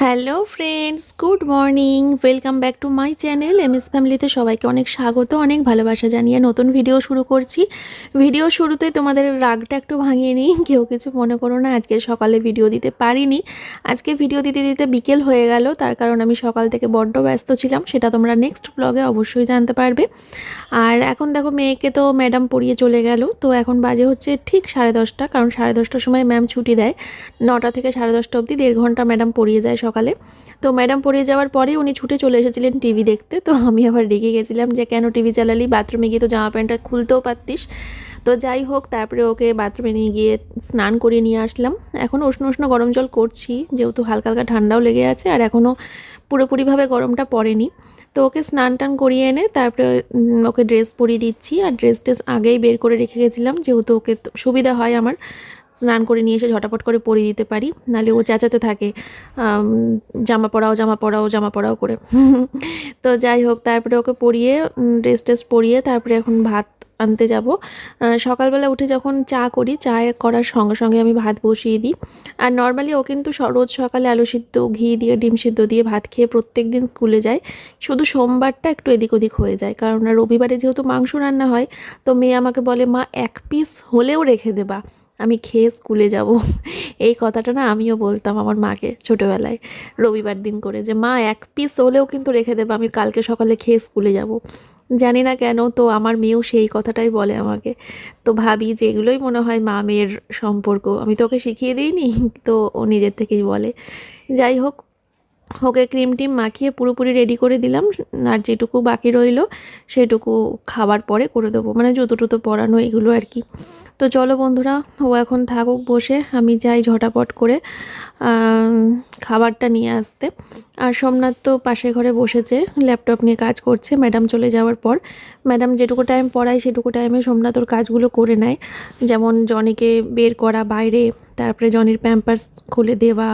Hello friends good morning welcome back to my channel M S ফ্যামিলিতে সবাইকে অনেক স্বাগত, অনেক ভালোবাসা জানিয়ে নতুন ভিডিও শুরু করছি। ভিডিও শুরুতে তোমাদের রাগটা একটু ভাঙিয়ে নিই। কেউ কিছু মনে করো না, আজকে সকালে ভিডিও দিতে পারিনি। আজকে ভিডিও দিতে দিতে বিকেল হয়ে গেল, তার কারণ আমি সকাল থেকে বড্ড ব্যস্ত ছিলাম, সেটা তোমরা নেক্সট ব্লগে অবশ্যই জানতে পারবে। আর এখন দেখো, মেয়েকে তো ম্যাডাম পড়িয়ে চলে গেল, তো এখন বাজে হচ্ছে ঠিক সাড়ে দশটা, কারণ সাড়ে দশটার সময় ম্যাম ছুটি দেয়। নটা থেকে সাড়ে দশটা অবধি দেড় ঘণ্টা ম্যাডাম পড়িয়ে যায় সকালে। তো ম্যাডাম পড়িয়ে যাওয়ার পরে উনি ছুটে চলে এসেছিলেন টিভি দেখতে। তো আমি আবার রেগে গেছিলাম যে, কেন টিভি চালালি? বাথরুমে গিয়ে তো জামা প্যান্টটা খুলতেও পারতিস। তো যাই হোক, তারপরে ওকে বাথরুমে নিয়ে গিয়ে স্নান করিয়ে নিয়ে আসলাম। এখন উষ্ণ উষ্ণ গরম জল করছি, যেহেতু হালকা হালকা ঠান্ডাও লেগে আছে আর এখনও পুরোপুরিভাবে গরমটা পড়েনি। তো ওকে স্নান টান করিয়ে এনে তারপরে ওকে ড্রেস পরিয়ে দিচ্ছি। আর ড্রেস টেস আগেই বের করে রেখে গেছিলাম, যেহেতু ওকে সুবিধা হয় আমার। স্নান করে নিয়ে এসে ঝটাপট করে পরিয়ে দিতে পারি। নাহলে ও চেঁচাতে থাকে জামা পরাও জামা পরাও জামা পরাও করে। তো যাই হোক, তারপরে ওকে পরিয়ে ড্রেস টেস পরিয়ে তারপরে এখন ভাত আনতে যাব। সকালবেলা উঠে যখন চা করি, চা করার সঙ্গে সঙ্গে আমি ভাত বসিয়ে দিই। আর নর্মালি ও কিন্তু রোজ সকালে আলু সিদ্ধ, ঘি দিয়ে, ডিম সিদ্ধ দিয়ে ভাত খেয়ে প্রত্যেক দিন স্কুলে যায়। শুধু সোমবারটা একটু এদিক ওদিক হয়ে যায়। কারণ রবিবারে যেহেতু মাংস রান্না হয়, তো মেয়ে আমাকে বলে, মা, এক পিস হলেও রেখে দেবা। আমি খেয়ে স্কুলে যাব। এই কথাটা না আমিও বলতাম আমার মাকে ছোটোবেলায়। রবিবার দিন করে যে, মা, এক পিস হলেও কিন্তু রেখে দেবো, আমি কালকে সকালে খেয়ে স্কুলে যাব। জানি না কেন তো আমার মেয়েও সেই কথাটাই বলে আমাকে। তো ভাবি যে, এগুলোই মনে হয় মা মেয়ের সম্পর্ক। আমি তোকে শিখিয়ে দিইনি, তো ও নিজের থেকেই বলে। যাই হোক ওকে ক্রিম টিম মাখিয়ে পুরোপুরি রেডি করে দিলাম। আর যেটুকু বাকি রইল, সেটুকু খাবার পরে করে দেবো। মানে জুতো টুতো পরানো, এগুলো আর কি। তো চলো বন্ধুরা, ও এখন থাকুক বসে, আমি যাই ঝটাপট করে খাবারটা নিয়ে আসতে। আর সোমনাথ তো পাশের ঘরে বসেছে ল্যাপটপ নিয়ে কাজ করছে ম্যাডাম চলে যাওয়ার পর। ম্যাডাম যেটুকু টাইম পড়ায়, সেটুকু টাইমে সোমনাথ ওর কাজগুলো করে নেয়। যেমন জনিকে বের করা বাইরে তারপরে জনির প্যাম্পার্স খুলে দেওয়া,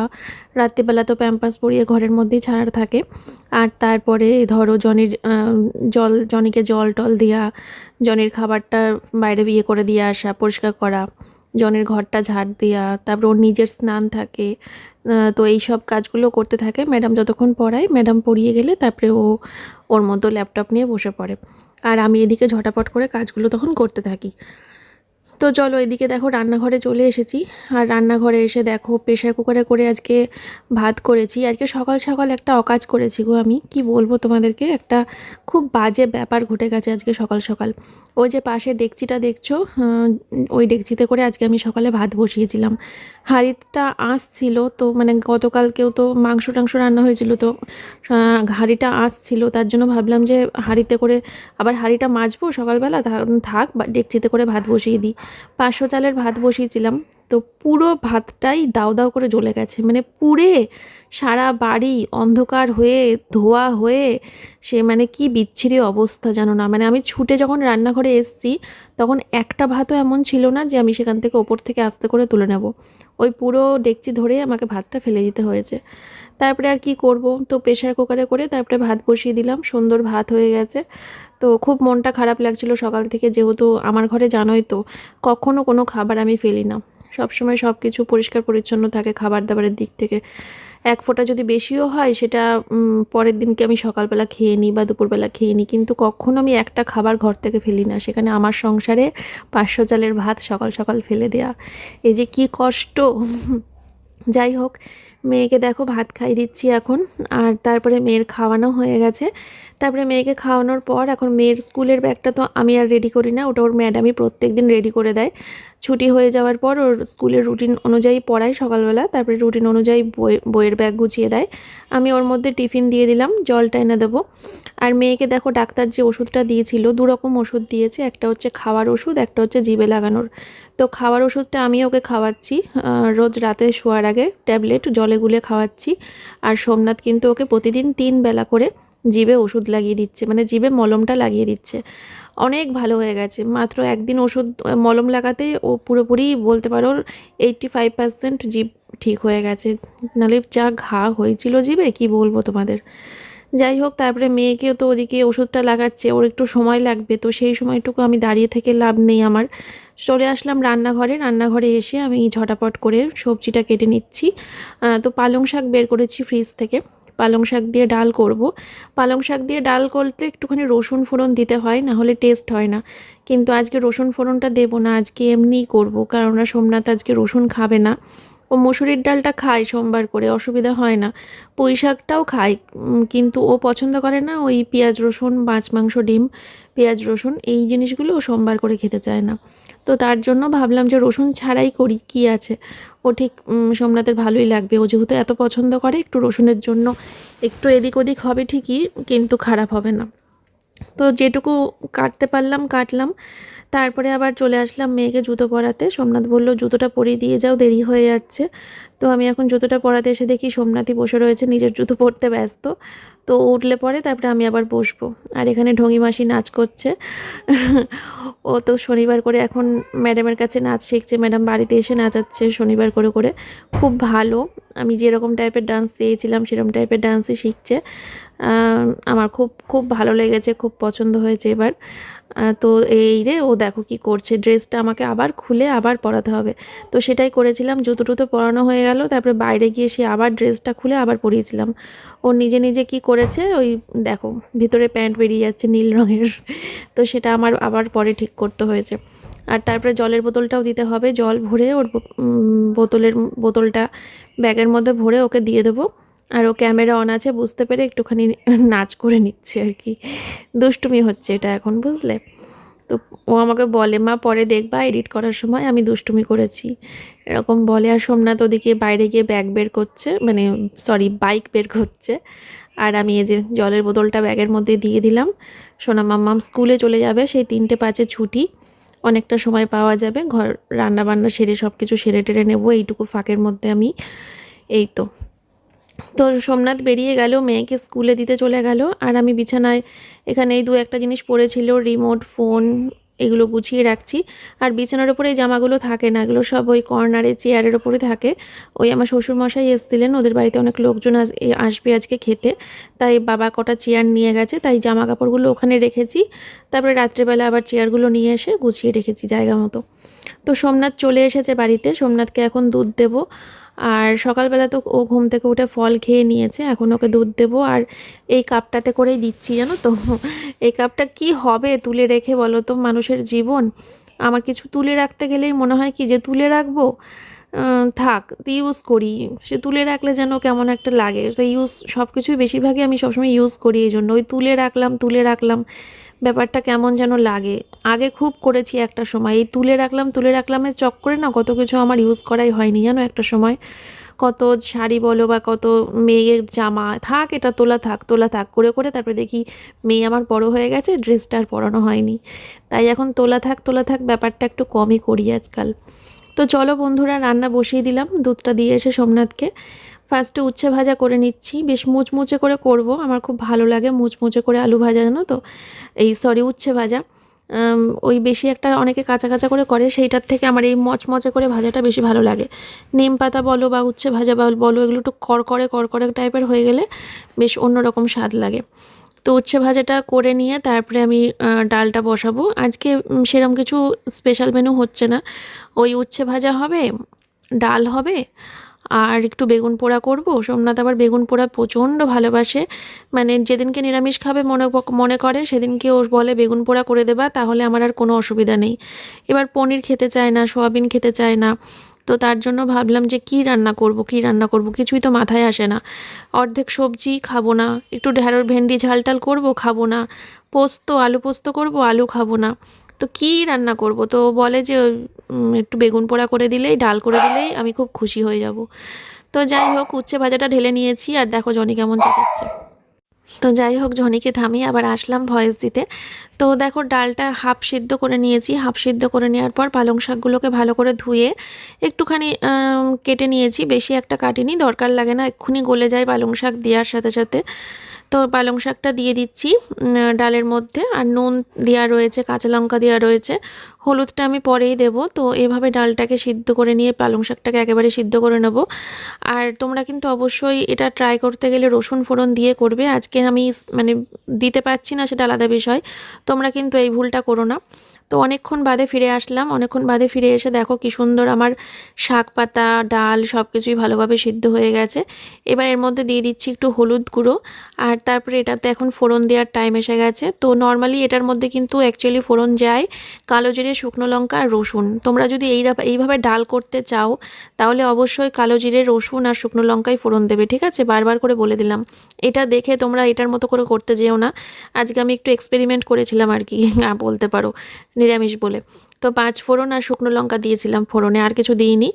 রাত্রিবেলা তো প্যাম্পার্স পরিয়ে ঘরের মধ্যেই ছাড়া থাকে। আর তারপরে ধরো জনির জল, জনিকে জল টল দেওয়া জনির খাবারটা বাইরে বিয়ে করে দিয়ে আসা, পরিষ্কার করা, জনের ঘরটা ঝাড় দেওয়া তারপর ওর নিজের স্নান থাকে। তো এই সব কাজগুলো করতে থাকে। ম্যাডাম যতক্ষণ পড়ায়, ম্যাডাম পড়িয়ে গেলে তারপরে ও ওর মতো ল্যাপটপ নিয়ে বসে পড়ে। আর আমি এদিকে ঝটাপট করে কাজগুলো তখন করতে থাকি। তো চলো এদিকে দেখো রান্নাঘরে চলে এসেছি। আর রান্নাঘরে এসে দেখো প্রেশার কুকারে করে আজকে ভাত করেছি। আজকে সকাল সকাল একটা অকাজ করেছি গো আমি। কি বলব তোমাদেরকে? একটা খুব বাজে ব্যাপার ঘটে গেছে আজকে সকাল সকাল। ওই যে পাশে ডেকচিটা দেখছ? ওই ডেকচিতে করে আজকে আমি সকালে ভাত বসিয়েছিলাম। হাঁড়িটা আসছিল তো মানে গতকালকেও তো মাংস টাংস রান্না হয়েছিল তো হাঁড়িটা আসছিল। তার জন্য ভাবলাম যে হাঁড়িতে করে আবার হাঁড়িটা মাজবো সকালবেলা। থাক বা ডেকচিতে করে ভাত বসিয়ে দিই। পাঁচশো চালের ভাত বসিয়েছিলাম। তো পুরো ভাতটাই দাও দাও করে জ্বলে গেছে। মানে পুড়ে সারা বাড়ি অন্ধকার হয়ে, ধোয়া হয়ে, সে মানে কি বিচ্ছিরি অবস্থা জানো না। মানে আমি ছুটে যখন রান্নাঘরে এসছি, তখন একটা ভাতও এমন ছিল না যে আমি সেখান থেকে ওপর থেকে আস্তে করে তুলে নেব। ওই পুরো ডেকচি ধরে আমাকে ভাতটা ফেলে দিতে হয়েছে। তারপরে আর কি করব? তো প্রেশার কুকারে করে তারপরে ভাত বসিয়ে দিলাম, সুন্দর ভাত হয়ে গেছে। তো খুব মনটা খারাপ লাগছিল সকাল থেকে, যেহেতু আমার ঘরে জানোই তো, কখনো কোনো খাবার আমি ফেলি না। সবসময় সব কিছু পরিষ্কার পরিচ্ছন্ন থাকে খাবার দাবারের দিক থেকে। এক ফোঁটা যদি বেশিও হয়, সেটা পরের দিনকে আমি সকালবেলা খেয়ে নিই বা দুপুরবেলা খেয়ে নিই। কিন্তু কখনো আমি একটা খাবার ঘর থেকে ফেলি না। সেখানে আমার সংসারে পাঁচশো চালের ভাত সকাল সকাল ফেলে দেয়া। এই যে কি কষ্ট! যাই হোক মেয়েকে দেখো ভাত খাই দিচ্ছি এখন, আর তারপরে মেয়ের খাওয়ানো হয়ে গেছে। তারপরে মেয়েকে খাওয়ানোর পর এখন মেয়ের স্কুলের ব্যাগটা তো আমি আর রেডি করি না, ওটা ওর ম্যাডামই প্রত্যেক দিন রেডি করে দেয়। ছুটি হয়ে যাওয়ার পর ওর স্কুলের রুটিন অনুযায়ী পড়ায় সকালবেলা, তারপরে রুটিন অনুযায়ী বই, বইয়ের ব্যাগ গুছিয়ে দেয়। আমি ওর মধ্যে টিফিন দিয়ে দিলাম, জলটা এনে দেবো। আর মেয়েকে দেখো ডাক্তার যে ওষুধটা দিয়েছিল দু রকম ওষুধ দিয়েছে, একটা হচ্ছে খাওয়ার ওষুধ, একটা হচ্ছে জিভে লাগানোর। তো খাওয়ার ওষুধটা আমি ওকে খাওয়াচ্ছি রোজ রাতে শোয়ার আগে ট্যাবলেট জলে গুলে খাওয়াচ্ছি। আর সোমনাথ কিন্তু ওকে প্রতিদিন তিন বেলা করে জিবে ওষুধ লাগিয়ে দিচ্ছে মানে জিবে মলমটা লাগিয়ে দিচ্ছে। অনেক ভালো হয়ে গেছে। মাত্র একদিন ওষুধ মলম লাগাতে ও পুরোপুরি বলতে পারো এইটটি ফাইভ পার্সেন্ট জিভ ঠিক হয়ে গেছে। নাহলে যা ঘা হয়েছিল জিভে, কি বলব তোমাদের? যাই হোক, তারপরে মেয়েকেও তো ওদিকে ওষুধটা লাগাচ্ছে, ওর একটু সময় লাগবে, তো সেই সময়টুকু আমি দাঁড়িয়ে থেকে লাভ নেই আমার। চলে আসলাম রান্নাঘরে রান্নাঘরে এসে আমি ঝটাপট করে সবজিটা কেটে নিচ্ছি। তো পালং শাক বের করেছি ফ্রিজ থেকে। পালং শাক দিয়ে ডাল করব। পালং শাক দিয়ে ডাল করতে একটুখানি রসুন ফোড়ন দিতে হয়, না হলে টেস্ট হয় না। কিন্তু আজকে রসুন ফোড়নটা দেবো না, আজকে এমনিই করব, কারণ সোমনাথ আজকে রসুন খাবে না। ও মুসুরির ডালটা খায় সোমবার করে, অসুবিধা হয় না। পুঁই শাকটাও খায় কিন্তু ও পছন্দ করে না ওই পেঁয়াজ রসুন, মাছ, মাংস, ডিম, পেঁয়াজ রসুন, এই জিনিসগুলো ও সোমবার করে খেতে চায় না। তো তার জন্য ভাবলাম যে রসুন ছাড়াই করি, কি আছে? ও ঠিক সোমনাথের ভালোই লাগবে। ও যেহেতু এত পছন্দ করে, একটু রসুনের জন্য একটু এদিক ওদিক হবে ঠিকই, কিন্তু খারাপ হবে না। তো যেটুকু কাটতে পারলাম, কাটলাম। তারপরে আবার চলে আসলাম মেয়েকে জুতো পরাতে। সোমনাথ বলল, জুতোটা পরিয়ে দিয়ে যাও, দেরি হয়ে যাচ্ছে। তো আমি এখন জুতোটা পরাতে এসে দেখি সোমনাথই বসে রয়েছে, নিজের জুতো পরতে ব্যস্ত। তো উঠলে পরে তারপরে আমি আবার বসবো। আর এখানে ঢঙ্গি মাসি নাচ করছে। ও তো শনিবার করে এখন ম্যাডামের কাছে নাচ শিখছে। ম্যাডাম বাড়িতে এসে নাচাচ্ছে শনিবার করে করে। খুব ভালো। আমি যেরকম টাইপের ডান্স চেয়েছিলাম, সেরকম টাইপের ডান্সই শিখছে। আমার খুব খুব ভালো লেগেছে, খুব পছন্দ হয়েছে এবার। তো এই রে ও দেখো কি করছে। ড্রেসটা আমাকে আবার খুলে আবার পরাতে হবে। তো সেটাই করেছিলাম জুতো টুতো পরানো হয়ে গেল, তারপরে বাইরে গিয়ে সে আবার ড্রেসটা খুলে আবার পরিয়েছিলাম। ও নিজে নিজে কি করেছে, ওই দেখো, ভিতরে প্যান্ট বেরিয়ে যাচ্ছে নীল রঙের। তো সেটা আমার আবার পরে ঠিক করতে হয়েছে। আর তারপরে জলের বোতলটাও দিতে হবে। জল ভরে ওর বোতলের, বোতলটা ব্যাগের মধ্যে ভরে ওকে দিয়ে দেবো। আর ও ক্যামেরা অন আছে, বুঝতে পেরে একটুখানি নাচ করে নিচ্ছে আর কি। দুষ্টুমি হচ্ছে এটা এখন, বুঝলে? তো ও আমাকে বলে, মা, পরে দেখবা, এডিট করার সময় আমি দুষ্টুমি করেছি। এরকম বলে, আর সোমনাথ ওদিকে বাইরে গিয়ে ব্যাগ বের করছে মানে সরি বাইক বের করছে। আর আমি এই যে জলের বোতলটা ব্যাগের মধ্যে দিয়ে দিলাম। সোনা মাম্মাম স্কুলে চলে যাবে, সেই তিনটে পাঁচে ছুটি। অনেকটা সময় পাওয়া যাবে, ঘর রান্না বান্না সেরে সব কিছু সেরে টেরে নেব, এইটুকু ফাঁকের মধ্যে আমি। এই তো। তো সোমনাথ বেরিয়ে গেল, মেয়েকে স্কুলে দিতে চলে গেল। আর আমি বিছানায় এখানে এই দু একটা জিনিস পড়েছিল রিমোট ফোন এগুলো গুছিয়ে রাখছি। আর বিছানার ওপরে এই জামাগুলো থাকে না, এগুলো সব ওই কর্নারে চেয়ারের ওপরে থাকে। ওই আমার শ্বশুরমশাই এসেছিলেন, ওদের বাড়িতে অনেক লোকজন আসবে আজকে খেতে। তাই বাবা কটা চেয়ার নিয়ে গেছে, তাই জামা কাপড়গুলো ওখানে রেখেছি। তারপরে রাত্রেবেলা আবার চেয়ারগুলো নিয়ে এসে গুছিয়ে রেখেছি জায়গা মতো। তো সোমনাথ চলে এসেছে বাড়িতে, সোমনাথকে এখন দুধ দেবো। আর সকালবেলা তো ও ঘুম থেকে উঠে ফল খেয়ে নিয়েছে, এখন ওকে দুধ দেবো আর এই কাপটাতে করেই দিচ্ছি, জানো তো। এই কাপটা কি হবে তুলে রেখে বলো তো মানুষের জীবন? আমার কিছু তুলে রাখতে গেলেই মনে হয় কি যে তুলে রাখব? থাক ইউজ করি। সে তুলে রাখলে যেন কেমন একটা লাগে। তো ইউজ সব কিছুই বেশিরভাগই আমি সবসময় ইউজ করি, এই জন্য। ওই তুলে রাখলাম তুলে রাখলাম। ব্যাপারটা কেমন যেন লাগে। আগে খুব করেছি একটা সময়। এই তুলে রাখলাম, তুলে রাখলামের চক্করে না কত কিছু আমার ইউজ করাই হয়নি, জানো একটা সময়। কত শাড়ি বলো বা কত মেয়ের জামা, থাক এটা তোলা থাক তোলা থাক, করে করে তারপরে দেখি মেয়ে আমার বড় হয়ে গেছে ড্রেসটা আর পরানো হয়নি। তাই এখন তোলা থাক তোলা থাক ব্যাপারটা একটু কমই করি আজকাল। তো চলো বন্ধুরা, রান্না বসিয়ে দিলাম, দুধটা দিয়ে এসে সোমনাথকে। ফার্স্টে উচ্ছে ভাজা করে নিচ্ছি। বেশ মুচমুচে করে করব। আমার খুব ভালো লাগে মুচমুচে করে আলু ভাজা, জানো তো? এই সরি উচ্ছে ভাজা। ওই বেশি একটা অনেকে কাঁচা কাঁচা করে করে, সেইটার থেকে আমার এই মচমচে করে ভাজাটা বেশি ভালো লাগে। নিম পাতা বলো বা উচ্ছে ভাজা বলো এগুলো একটু করকরে করকরে টাইপের হয়ে গেলে বেশ অন্যরকম স্বাদ লাগে। তো উচ্ছে ভাজাটা করে নিয়ে তারপরে আমি ডালটা বসাবো। আজকে সেরম কিছু স্পেশাল মেনু হচ্ছে না। ওই উচ্ছে ভাজা হবে, ডাল হবে আর একটু বেগুন পোড়া করব। সোমনাথ আবার বেগুন পোড়া প্রচণ্ড ভালোবাসে। মানে যেদিনকে নিরামিষ খাবে মনে মনে করে, সেদিনকে ও বলে, বেগুন পোড়া করে দেবা, তাহলে আমার আর কোনো অসুবিধা নেই। এবার পনির খেতে চায় না, সোয়াবিন খেতে চায় না। তো তার জন্য ভাবলাম যে, কি রান্না করব, কি রান্না করব? কিছুই তো মাথায় আসে না। অর্ধেক সবজি খাব না। একটু ঢ্যাঁড়র ভেন্ডি ঝাল টাল করব, খাব না। পোস্ত, আলু পোস্ত করব, আলু খাব না। তো কী রান্না করব? তো বলে যে একটু বেগুন পোড়া করে দিলেই, ডাল করে দিলেই আমি খুব খুশি হয়ে যাব। তো যাই হোক, উচ্ছে ভাজাটা ঢেলে নিয়েছি আর দেখো জনি কেমন চেঁচাচ্ছে। তো যাই হোক, জনিকে থামিয়ে আবার আসলাম ভয়েস দিতে। তো দেখো, ডালটা হাফ সিদ্ধ করে নিয়েছি। হাফ সিদ্ধ করে নেওয়ার পর পালং শাকগুলোকে ভালো করে ধুয়ে একটুখানি কেটে নিয়েছি। বেশি একটা কাটিনি, দরকার লাগে না, এক্ষুনি গলে যায় পালং শাক দেওয়ার সাথে সাথে। তো পালং শাকটা দিয়ে দিচ্ছি ডালের মধ্যে, আর নুন দেওয়া রয়েছে, কাঁচা লঙ্কা দেওয়া রয়েছে। হলুদটা আমি পরেই দেব, তো এভাবে ডালটাকে সিদ্ধ করে নিয়ে পালং শাকটাকে একেবারে সিদ্ধ করে নেব। আর তোমরা কিন্তু অবশ্যই এটা ট্রাই করতে গেলে রসুন ফোড়ন দিয়ে করবে। আজকে আমি মানে দিতে পারছি না সেটা আলাদা বিষয়। তোমরা কিন্তু এই ভুলটা করো না। তো অনেকক্ষণ বাদে ফিরে আসলাম। অনেকক্ষণ বাদে ফিরে এসে দেখো কি সুন্দর আমার শাক পাতা, ডাল সব কিছুই ভালোভাবে সিদ্ধ হয়ে গেছে। এবার এর মধ্যে দিয়ে দিচ্ছি একটু হলুদ গুঁড়ো। আর তারপরে এটাতে এখন ফোড়ন দেওয়ার টাইম এসে গেছে। তো নর্মালি এটার মধ্যে কিন্তু অ্যাকচুয়ালি ফোড়ন যায় কালো জিরে, শুকনো লঙ্কা আর রসুন। তোমরা যদি এই এইভাবে ডাল করতে চাও, তাহলে অবশ্যই কালো জিরে, রসুন আর শুকনো লঙ্কাই ফোড়ন দেবে, ঠিক আছে? বারবার করে বলে দিলাম। এটা দেখে তোমরা এটার মতো করে করতে যেও না। আজকে আমি একটু এক্সপেরিমেন্ট করেছিলাম আর কি বলতে পারো। নিরামিষ বলে। তো পাঁচ ফোড়ন আর শুকনো লঙ্কা দিয়েছিলাম ফোড়নে, আর কিছু দিইনি।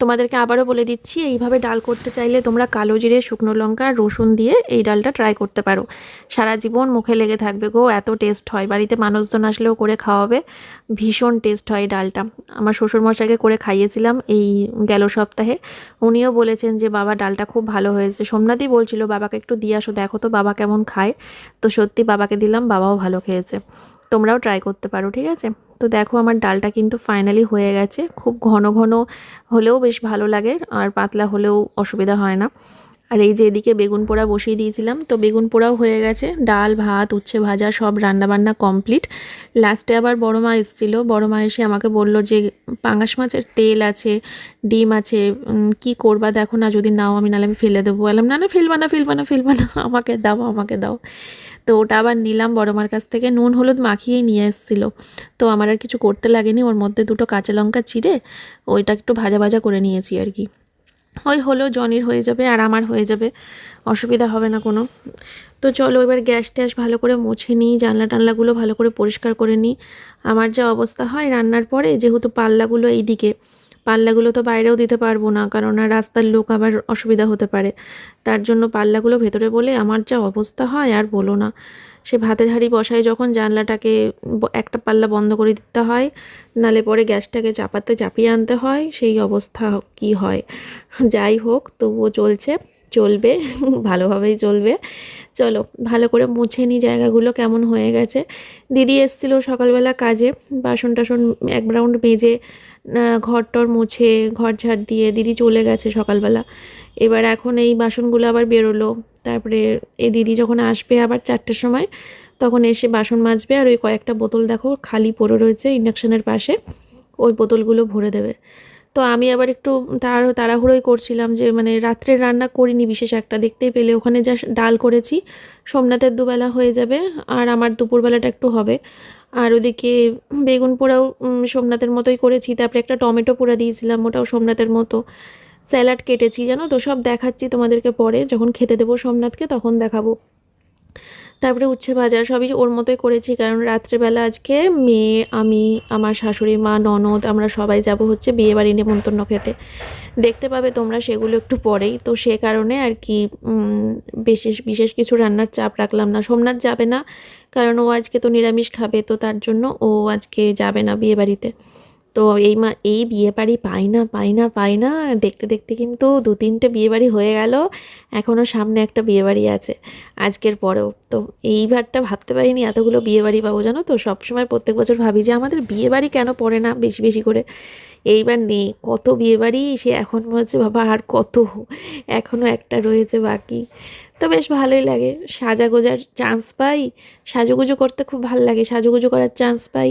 তোমাদেরকে আবারও বলে দিচ্ছি, এইভাবে ডাল করতে চাইলে তোমরা কালো জিরে, শুকনো লঙ্কা আর রসুন দিয়ে এই ডালটা ট্রাই করতে পারো। সারা জীবন মুখে লেগে থাকবে গো, এত টেস্ট হয়। বাড়িতে মানুষজন আসলেও করে খাওয়াবে, ভীষণ টেস্ট হয় ডালটা। আমার শ্বশুরমশাইকে করে খাইয়েছিলাম এই গেল সপ্তাহে। উনিও বলেছেন যে, বাবা, ডালটা খুব ভালো হয়েছে। সোমনাথই বলছিল, বাবাকে একটু দিয়ে আসো, দেখো তো বাবা কেমন খায়। তো সত্যি বাবাকে দিলাম, বাবাও ভালো খেয়েছে। তোমরাও ট্রাই করতে পারো, ঠিক আছে? তো দেখো আমার ডালটা কিন্তু ফাইনালি হয়ে গেছে। খুব ঘন ঘন হলেও বেশ ভালো লাগে, আর পাতলা হলেও অসুবিধা হয় না। আর এই যে এদিকে বেগুন পোড়া বসিয়ে দিয়েছিলাম, তো বেগুন পোড়াও হয়ে গেছে। ডাল, ভাত, উচ্ছে ভাজা সব রান্নাবান্না কমপ্লিট। লাস্টে আবার বড় মা এসেছিল। বড় মা এসে আমাকে বলল যে, পাঙাশ মাছের তেল আছে, ডিম আছে কি করবা দেখো না, যদি নাও আমি নাহলে আমি ফেলে দেবো। বললাম, না না, ফেলবা না ফেলবা না ফেলবা না, আমাকে দাও আমাকে দাও। তো ওটা আবার নিলাম বড় মার কাছ থেকে। নুন, হলুদ মাখিয়েই নিয়ে এসেছিল। তো আমার আর কিছু করতে লাগেনি। ওর মধ্যে দুটো কাঁচা লঙ্কা চিড়ে ওইটা একটু ভাজা ভাজা করে নিয়েছি আর কি। ওই হলো, জনির হয়ে যাবে আর আমার হয়ে যাবে। অসুবিধা হবে না কোনো। তো চলো এবার গ্যাস ট্যাস ভালো করে মুছে নিই, জানলা টানলাগুলো ভালো করে পরিষ্কার করে নিই। আমার যা অবস্থা হয় রান্নার পরে, যেহেতু পাল্লাগুলো এইদিকে, পাল্লাগুলো তো বাইরেও দিতে পারব না, কারণ রাস্তার লোক আবার অসুবিধা হতে পারে। তার জন্য পাল্লাগুলো ভেতরে বলে আমার যা অবস্থা হয় আর বলো না। সে ভাতের হাঁড়ি বসায় যখন জানলাটাকে একটা পাল্লা বন্ধ করে দিতে হয়, নালে পরে গ্যাসটাকে চাপাতে চাপিয়ে আনতে হয়, সেই অবস্থা কি হয়? যাই হোক, তবুও চলছে। চলবে, ভালোভাবেই চলবে। চলো, ভালো করে মুছে নিই জায়গাগুলো, কেমন হয়ে গেছে। দিদি এসেছিল সকালবেলা কাজে, বাসন টাসন এক রাউন্ড মেজে ঘর টর মুছে, ঘর ঝাড় দিয়ে দিদি চলে গেছে সকালবেলা। এবার এখন এই বাসনগুলো আবার বেরোলো। তারপরে এই দিদি যখন আসবে আবার চারটের সময়, তখন এসে বাসন মাজবে আর ওই কয়েকটা বোতল দেখো, খালি পড়ে রয়েছে ইন্ডাকশানের পাশে, ওই বোতলগুলো ভরে দেবে। তো আমি আবার একটু তাড়া, তাড়াহুড়োই করছিলাম যে মানে রাত্রে রান্না করিনি বিশেষ একটা, দেখতেই পেলে। ওখানে যা ডাল করেছি। সোমনাথের দুবেলা হয়ে যাবে, আর আমার দুপুরবেলাটা একটু হবে। আর ওদিকে বেগুন পোড়াও সোমনাথের মতোই করেছি। তারপরে একটা টমেটো পোড়া দিয়েছিলাম, ওটাও সোমনাথের মতো। স্যালাড কেটেছি, জানো তো? সব দেখাচ্ছি তোমাদেরকে পরে। যখন খেতে দেবো সোমনাথকে, তখন দেখাবো। তারপরে উচ্ছে ভাজা সবই ওর মতোই করেছি, কারণ রাত্রেবেলা আজকে মেয়ে, আমি, আমার শাশুড়ি, মা, ননদ, আমরা সবাই যাব হচ্ছে বিয়ে বাড়ি নেমন্তন্ন খেতে। দেখতে পাবে তোমরা সেগুলো একটু পরেই। তো সে কারণে আর কি বিশেষ বিশেষ কিছু রান্নার চাপ রাখলাম না। সোমনাথ যাবে না, কারণ ও আজকে তো নিরামিষ খাবে, তো তার জন্য ও আজকে যাবে না বিয়ে বাড়িতে তো এই মা, এই বিয়ে বাড়ি পাই না পাই না পাই না। দেখতে দেখতে কিন্তু দু তিনটে বিয়ে বাড়ি হয়ে গেল। এখনও সামনে একটা বিয়ে বাড়ি আছে, আজকের পরেও। তো এইবারটা ভাবতে পারিনি এতগুলো বিয়ে বাড়ি পাবো, জানো তো? সবসময় প্রত্যেক বছর ভাবি যে আমাদের বিয়ে বাড়ি কেন পড়ে না বেশি বেশি করে। এইবার নেই, কত বিয়ে বাড়ি সে এখন মনে হচ্ছে বাবা, আর কত? এখনও একটা রয়েছে বাকি। তো বেশ ভালোই লাগে, সাজাগোজার চান্স পাই। সাজুগুজু করতে খুব ভালো লাগে, সাজুগুজো করার চান্স পাই।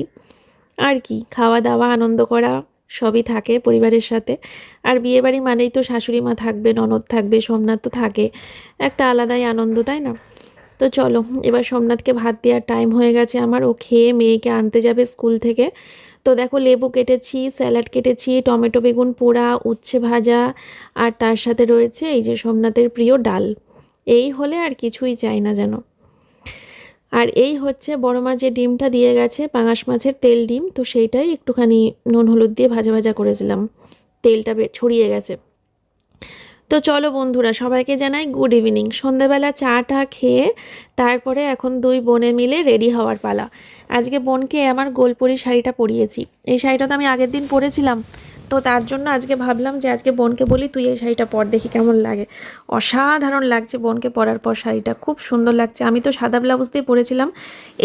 আর কি খাওয়া দাওয়া আনন্দ করা সবই থাকে পরিবারের সাথে। আর বিয়েবাড়ি মানেই তো শাশুড়ি মা থাকবে, ননদ থাকবে, সোমনাথ তো থাকে। একটা আলাদাই আনন্দ, তাই না? তো চলো, এবার সোমনাথকে ভাত দেওয়ার টাইম হয়ে গেছে আমার। ও খেয়ে মেয়েকে আনতে যাবে স্কুল থেকে। তো দেখো, লেবু কেটেছি, স্যালাড কেটেছি, টমেটো, বেগুন, পোড়া, উচ্ছে ভাজা, আর তার সাথে রয়েছে এই যে সোমনাথের প্রিয় ডাল। এই হলে আর কিছুই চাই না যেন। আর এই হচ্ছে বড় মা যে ডিমটা দিয়ে গেছে, পাঙাশ মাছের তেল ডিম, তো সেইটাই একটুখানি নুন হলুদ দিয়ে ভাজা ভাজা করেছিলাম। তেলটা ছড়িয়ে গেছে। তো চলো বন্ধুরা, সবাইকে জানাই গুড ইভিনিং সন্ধেবেলা চাটা খেয়ে তারপরে এখন দুই বোনে মিলে রেডি হওয়ার পালা। আজকে বোনকে আমার গোলপরি শাড়িটা পরিয়েছি। এই শাড়িটা তো আমি আগের দিন পরেছিলাম। তো তার জন্য আজকে ভাবলাম যে আজকে বোনকে বলি, তুই এই শাড়িটা পর দেখি কেমন লাগে। অসাধারণ লাগছে বোনকে পরার পর শাড়িটা, খুব সুন্দর লাগছে। আমি তো সাদা ব্লাউজ দিয়ে পরেছিলাম।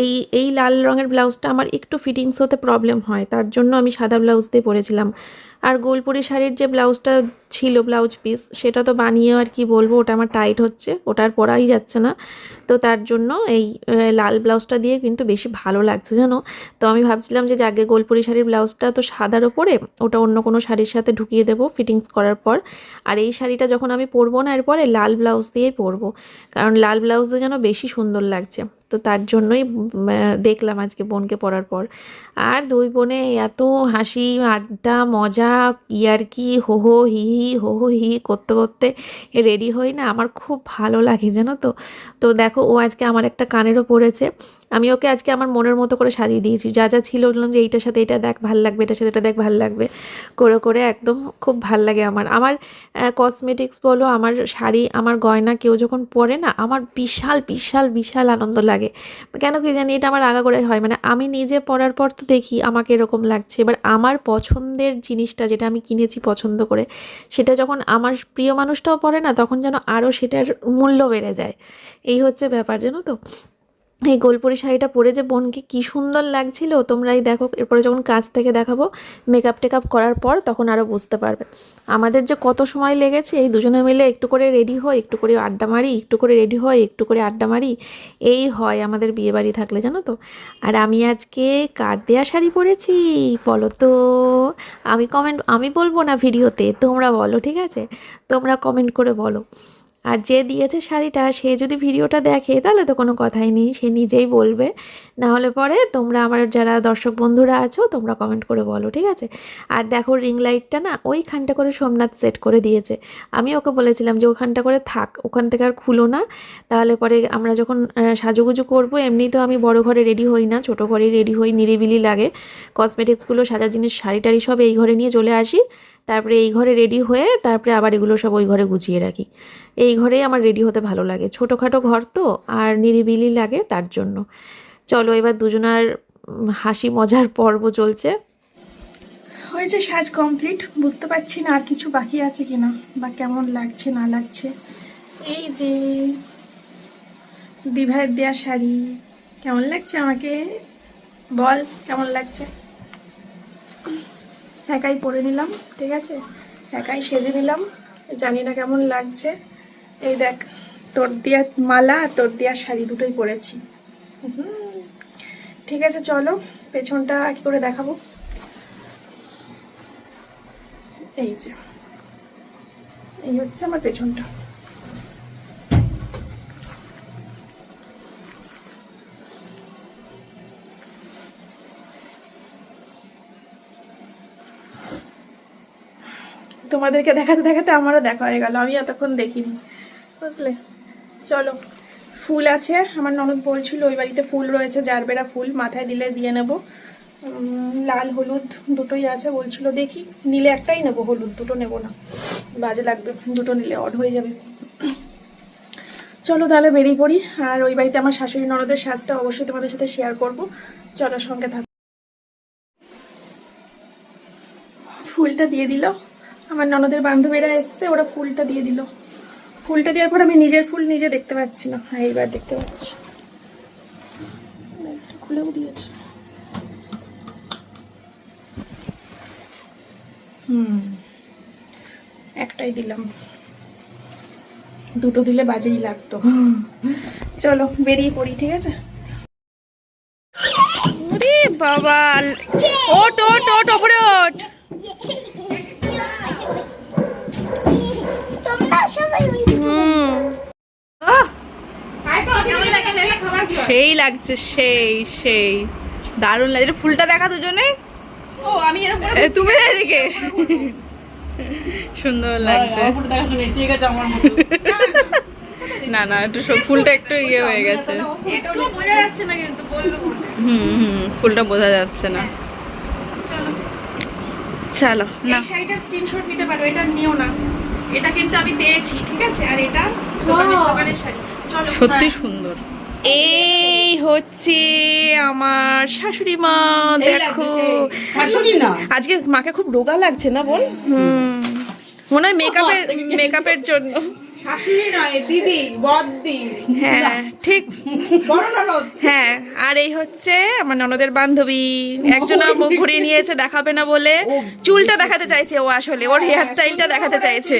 এই এই লাল রঙের ব্লাউজটা আমার একটু ফিটিংস হতে প্রবলেম হয়, তার জন্য আমি সাদা ব্লাউজ দিয়ে পরেছিলাম। আর গোলপুরি শাড়ির যে ব্লাউজটা ছিল ব্লাউজ পিস সেটা তো বানিয়ে আর কি বলব, ওটা আমার টাইট হচ্ছে, ওটা আর পরাই যাচ্ছে না। তো তার জন্য এই লাল ব্লাউজটা দিয়ে কিন্তু বেশি ভালো লাগছে, জানো? তো আমি ভাবছিলাম যে আগে গোলপুরি শাড়ির ব্লাউজটা তো সাদার ওপরে, ওটা অন্য কোনো শাড়ির সাথে ঢুকিয়ে দেবো ফিটিংস করার পর। আর এই শাড়িটা যখন আমি পরবো না, এরপরে লাল ব্লাউজ দিয়েই পরবো। কারণ লাল ব্লাউজ দিয়ে যেন বেশি সুন্দর লাগছে। তো তার জন্যই দেখলাম আজকে বোনকে পরার পর। আর দুই বোনে এত হাসি, আড্ডা, মজা ইয়ারকি হো হো, হি হি, হো হো, হি, করতে করতে রেডি হই না, আমার খুব ভালো লাগে, জানো তো? তো দেখো ও আজকে আমার একটা কানেরও পড়েছে আমি ওকে আজকে আমার মনের মতো করে সাজিয়ে দিয়েছি। যা যা ছিল বললাম যে, এইটার সাথে এটা দেখ, ভালো লাগবে, এটার সাথে এটা দেখ, ভালো লাগবে। করে করে একদম খুব ভালো লাগে আমার। আমার কসমেটিক্স বলো, আমার শাড়ি, আমার গয়না কেউ যখন পরে না, আমার বিশাল বিশাল বিশাল আনন্দ লাগে। কেন কি জানি এটা আমার আগা করে হয়। মানে আমি নিজে পরার পর তো দেখি আমাকে এরকম লাগছে। এবার আমার পছন্দের জিনিসটা যেটা আমি কিনেছি পছন্দ করে, সেটা যখন আমার প্রিয় মানুষটাও পরে না, তখন যেন আরও সেটার মূল্য বেড়ে যায়। এই হচ্ছে ব্যাপার, জানো তো? এই গোলপুরি শাড়িটা পরে যে বোনকে কি সুন্দর লাগছিল, তোমরাই দেখো। এরপরে যখন কাছ থেকে দেখাবো মেকআপ টেকআপ করার পর তখন আরও বুঝতে পারবে। আমাদের যে কত সময় লেগেছে, এই দুজনে মিলে একটু করে রেডি হয় একটু করে আড্ডা মারি, একটু করে রেডি হয় একটু করে আড্ডা মারি, এই হয় আমাদের বিয়ে বাড়ি থাকলে, জানো তো। আর আমি আজকে কার দেয়া শাড়ি পরেছি, বলো তো? আমি কমেন্ট আমি বলব না ভিডিওতে, তোমরা বলো, ঠিক আছে? তোমরা কমেন্ট করে বলো। আর যে দিয়েছে শাড়িটা, সে যদি ভিডিওটা দেখে, তাহলে তো কোনো কথাই নেই, সে নিজেই বলবে। না হলে পরে তোমরা আমার যারা দর্শক বন্ধুরা আছো, তোমরা কমেন্ট করে বলো, ঠিক আছে? আর দেখো রিং লাইটটা না, ওইখানটা করে সোমনাথ সেট করে দিয়েছে। আমি ওকে বলেছিলাম যে ওখানটা করে থাক, ওখান থেকে আর খুলো না। তাহলে পরে আমরা যখন সাজুগুজু করব, এমনি তো আমি বড় ঘরে রেডি হই না, ছোটো ঘরেই রেডি হই, নিরিবিলি লাগে। কসমেটিক্সগুলো সাজা জিনিস শাড়ি টাড়ি সব এই ঘরে নিয়ে চলে আসি। তারপরে এই ঘরে রেডি হয়ে তারপরে আবার এগুলো সব ওই ঘরে গুছিয়ে রাখি। এই ঘরেই আমার রেডি হতে ভালো লাগে। ছোটোখাটো ঘর তো, আর নিরিবিলি লাগে তার জন্য। চলো এবার দুজনার হাসি মজার পর্ব চলছে। হয়েছে সাজ কমপ্লিট বুঝতে পারছি না আর কিছু বাকি আছে কিনা, বা কেমন লাগছে, না লাগছে। এই যে, দিভাইয়ের দেয়া শাড়ি, কেমন লাগছে আমাকে? বল, কেমন লাগছে? একাই পরে নিলাম, ঠিক আছে? একাই সেজে নিলাম। জানি না কেমন লাগছে। এই দেখ তোর দিয়া মালা আর তোর দিয়া শাড়ি দুটোই পরেছি। ঠিক আছে, চলো, পেছনটা কি করে দেখাবো? এই যে। এই হচ্ছে আমার পেছনটা। তোমাদেরকে দেখাতে দেখাতে আমারও দেখা হয়ে গেল। আমি এতক্ষণ দেখিনি, বুঝলে? চলো, ফুল আছে। আমার ননদ বলছিল ওই বাড়িতে ফুল রয়েছে, জারবেরা ফুল মাথায় দিলে দিয়ে নেব। লাল, হলুদ দুটোই আছে, বলছিল দেখি, নিলে একটাই নেব, হলুদ দুটো নেব না। বাজে লাগবে, দুটো নিলে অড হয়ে যাবে। চলো তাহলে বেরিয়ে পড়ি, আর ওই বাড়িতে আমার শাশুড়ি ননদের সাজটা অবশ্যই তোমাদের সাথে শেয়ার করব। চলো সঙ্গে থাকো। ফুলটা দিয়ে দিল। আমার ননদের বান্ধবীরা এসছে, ওরা ফুলটা দিয়ে দিল। ফুলটা দেওয়ার পর আমি নিজের ফুল নিজে দেখতে পাচ্ছি না। হ্যাঁ এইবার দেখতে পাচ্ছি। খুলেও দিয়েছে। হুম, একটাই দিলাম। দুটো দিলে বাজেই লাগতো। চলো, বেরিয়ে পড়ি, ঠিক আছে? বাবা ওট ওট ওট ওপরে ওট সেই লাগছে সেই সেই। দারুণ লাগছে। ফুলটা দেখা দুজনে ও আমি তুমি এদিকে। সুন্দর লাগছে। না না একটু ফুলটা একটু ইয়ে হয়ে গেছে। বোঝা যাচ্ছে না কিন্তু বলল বলে। হুম হুম ফুলটা বোঝা যাচ্ছে না। চলো। চলো না। এই শাড়িটার স্ক্রিনশট নিতে পারো এটা নিও না। এটা কিন্তু আমি পেয়েছি ঠিক আছে? আর এটা দোকানের শাড়ি। চলো সত্যি সুন্দর। এই হচ্ছে আমার শাশুড়ি মা দেখো। শাশুড়ি না? আজকে মাকে খুব রোগা লাগছে না বল? হুম। মনে হয় মেকআপের মেকআপের জন্য। শাশুড়ি নয় দিদি বদ্দি। হ্যাঁ ঠিক। বড় ননদ। হ্যাঁ আর এই হচ্ছে আমার ননদের বান্ধবী। একজনা মুখ ঘুরিয়ে নিয়েছে দেখাবে না বলে। চুলটা দেখাতে চাইছে ও আসলে ওর হেয়ার স্টাইলটা দেখাতে চাইছে।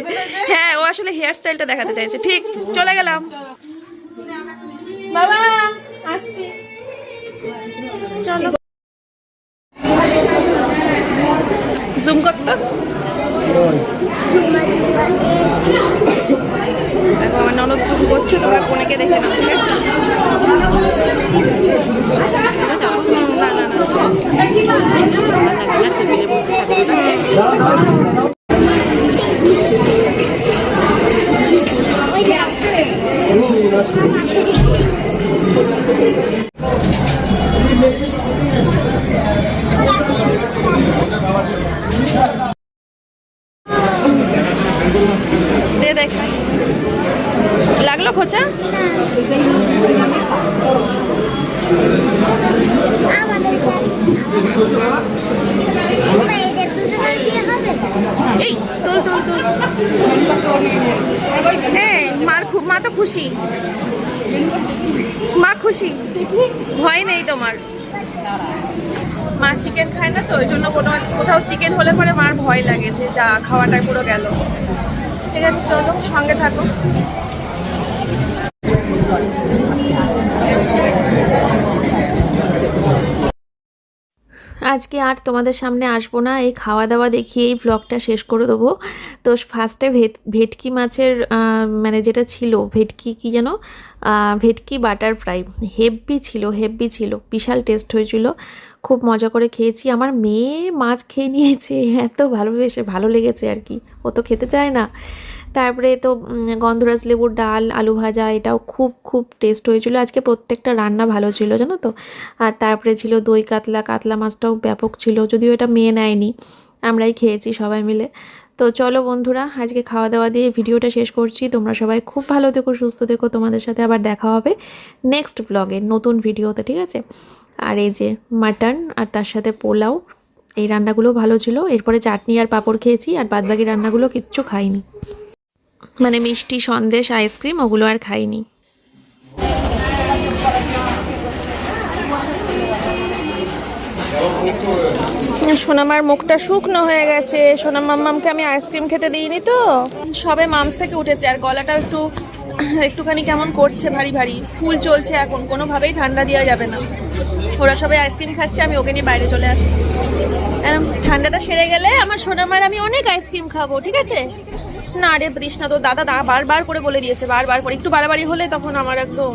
হ্যাঁ ও আসলে হেয়ার স্টাইলটা দেখাতে চাইছে। ঠিক চলে গেলাম। বাবা আসছি। চলো জুম করতো দেখো আমার ননদ জুম করছে তোমরা কোনেকে দেখে নাও ঠিক আছে হুম, না না না দে লাগল খোঁচা? এই, তোল তোল তোল। হ্যাঁ মার মা তো খুশি। মা খুশি। ভয় নেই তোমার। মা চিকেন খায় না তো, ওই জন্য কোনো কোথাও চিকেন হলে পরে মার ভয় লাগে যে যা, খাওয়াটা পুরো গেল। ঠিক আছে, চলো, সঙ্গে থাকো। আজকে আর তোমাদের সামনে আসব না, এই খাওয়া দাওয়া দেখিয়ে এই ব্লগটা শেষ করে দেবো। তো ফার্স্টে ভেট, ভেটকি মাছের মানে যেটা ছিল, ভেটকি কি যেন ভেটকি বাটার ফ্রাই হেভি ছিল হেভি ছিল, বিশাল টেস্ট হয়েছিল। খুব মজা করে খেয়েছি। আমার মেয়ে মাছ খেয়ে নিয়েছে। এত ভালোবেসে, ভালো লেগেছে আর কি। ও তো খেতে চায় না। তারপরে তো গন্ধরাজ লেবুর ডাল, আলু ভাজা, এটাও খুব খুব টেস্ট হয়েছিল। আজকে প্রত্যেকটা রান্না ভালো ছিল, জানো তো? আর তারপরে ছিল দই, কাতলা। কাতলা মাছটাও ব্যাপক ছিল, যদিও এটা মেয়ে নেয়নি। আমরাই খেয়েছি সবাই মিলে। তো চলো বন্ধুরা, আজকে খাওয়া দাওয়া দিয়ে ভিডিওটা শেষ করছি। তোমরা সবাই খুব ভালো থেকো, সুস্থ থেকো। তোমাদের সাথে আবার দেখা হবে নেক্সট ব্লগে নতুন ভিডিওতে, ঠিক আছে? আর এই যে মাটন আর তার সাথে পোলাও, এই রান্নাগুলো ভালো ছিল। এরপরে চাটনি আর পাঁপড় খেয়েছি আর বাদবাকি রান্নাগুলো কিচ্ছু খাইনি। মানে মিষ্টি সন্দেশ, আইসক্রিম ওগুলো আর খাইনি। সোনামার মুখটা শুকনো হয়ে গেছে। সোনা মাম্মামকে আমি আইসক্রিম খেতে দিইনি তো। সবে মামস থেকে উঠেছে আর গলাটাও একটু একটুখানি কেমন করছে ভারী ভারী। স্কুল চলছে এখন, কোনোভাবেই ঠান্ডা দেওয়া যাবে না। ওরা সবাই আইসক্রিম খাচ্ছে, আমি ওকে নিয়ে বাইরে চলে আসব ঠান্ডাটা সেরে গেলে আমার সোনামার আমি অনেক আইসক্রিম খাব, ঠিক আছে? না রে বৃষ্ণা তো দাদা দা বারবার করে বলে দিয়েছে বারবার করে। একটু বাড়াবাড়ি হলে তখন আমার একদম